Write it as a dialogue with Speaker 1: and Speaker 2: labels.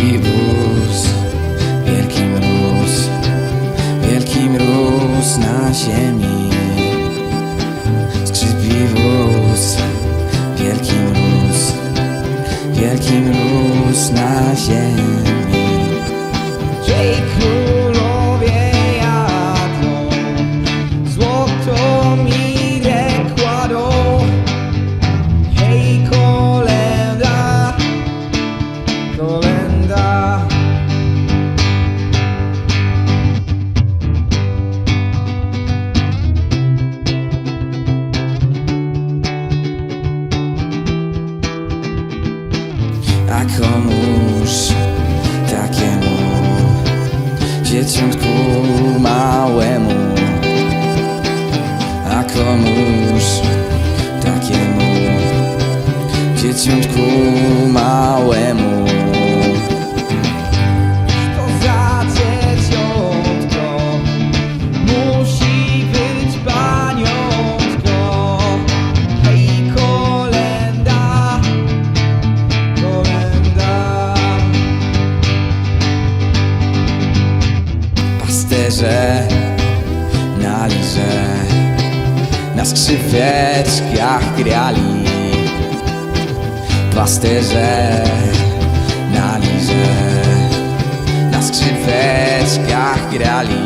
Speaker 1: Wielki mróz, wielki mróz, wielki mróz na ziemi. Skrzypi wóz, wielki mróz, wielki mróz na ziemi. A komuż takiemu dzieciątku małemu. A komuż takiemu dzieciątku Na liże Na skrzypeczkach grali. Pasterze na liże Na skrzypeczkach grali